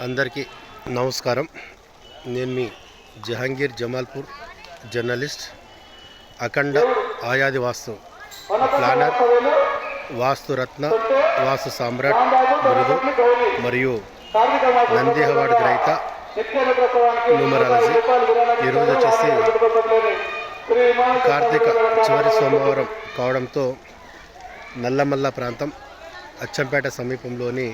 అందరికీ నమస్కారం. నేను మీ జహాంగీర్ జమాల్పూర్ జర్నలిస్ట్ అఖండ ఆయాది వాస్తు ప్లానర్ వాస్తురత్న వాస్తు సామ్రాట్ మృదు మరియు నంది అవార్డు గ్రహీత న్యూమరాలజీ. ఈరోజు వచ్చేసి కార్తీక చివరి సోమవారం కావడంతో నల్లమల్ల ప్రాంతం అచ్చంపేట సమీపంలోని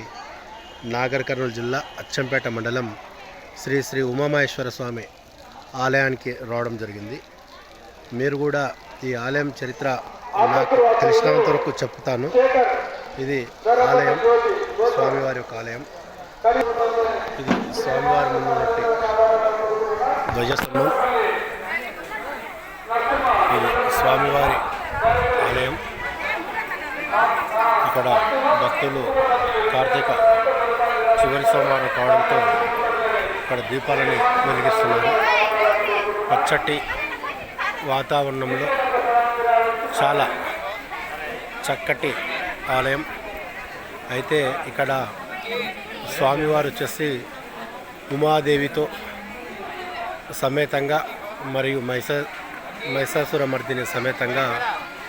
నాగర్ కర్నూలు జిల్లా అచ్చంపేట మండలం శ్రీ శ్రీ ఉమామహేశ్వర స్వామి ఆలయానికి రావడం జరిగింది. మీరు కూడా ఈ ఆలయం చరిత్ర నాకు తెలిసినంత వరకు చెప్తాను. ఇది ఆలయం స్వామివారి యొక్క ఆలయం. ఇది స్వామివారి ముందు ధ్వజస్తంభం. ఇది స్వామివారి ఆలయం. ఇక్కడ భక్తులు కార్తీక చివరి సోమవారం కావడంతో ఇక్కడ దీపాలని వెలిగిస్తున్నారు. పచ్చటి వాతావరణంలో చాలా చక్కటి ఆలయం. అయితే ఇక్కడ స్వామివారు వచ్చేసి ఉమాదేవితో సమేతంగా మరియు మైసా మహిషాసుర మర్దిని సమేతంగా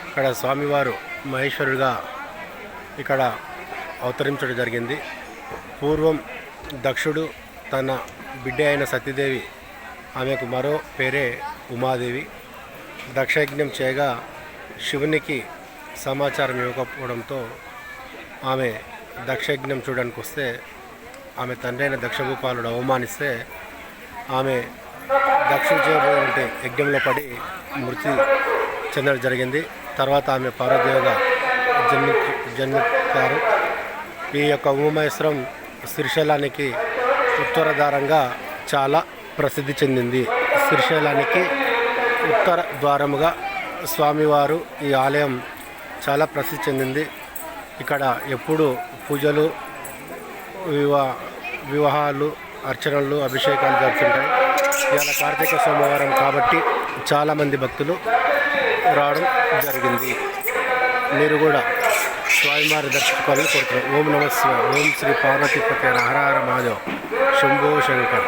ఇక్కడ స్వామివారు మహేశ్వరుడిగా ఇక్కడ అవతరించడం జరిగింది. పూర్వం దక్షుడు తన బిడ్డ అయిన సతీదేవి ఆమెకు మరో పేరే ఉమాదేవి. దక్షయజ్ఞం చేయగా శివునికి సమాచారం ఇవ్వకపోవడంతో ఆమె దక్షయజ్ఞం చూడడానికి వస్తే ఆమె తండ్రి అయిన దక్షభూపాలుడు అవమానిస్తే ఆమె దక్షుడు చేయబోయే యజ్ఞంలో పడి మృతి చెందడం జరిగింది. తర్వాత ఆమె పార్వదేవిగా జన్మి జన్మిస్తారు ఈ యొక్క ఉమామహేశ్వరం శ్రీశైలానికి ఉత్తరద్వారంగా చాలా ప్రసిద్ధి చెందింది. శ్రీశైలానికి ఉత్తర ద్వారముగా స్వామివారు ఈ ఆలయం చాలా ప్రసిద్ధి చెందింది. ఇక్కడ ఎప్పుడు పూజలు వివా వివాహాలు అర్చనలు అభిషేకాలు జరుగుతుంటాయి. ఇవాళ కార్తీక సోమవారం కాబట్టి చాలామంది భక్తులు రావడం జరిగింది. మీరు కూడా స్వామివారి దర్శించుకోవాలని కోరుతున్నాం. ఓం నమస్వ ఓం శ్రీ పార్వతీపతి హర హర మహాదేవ్. శంభో శంకర్.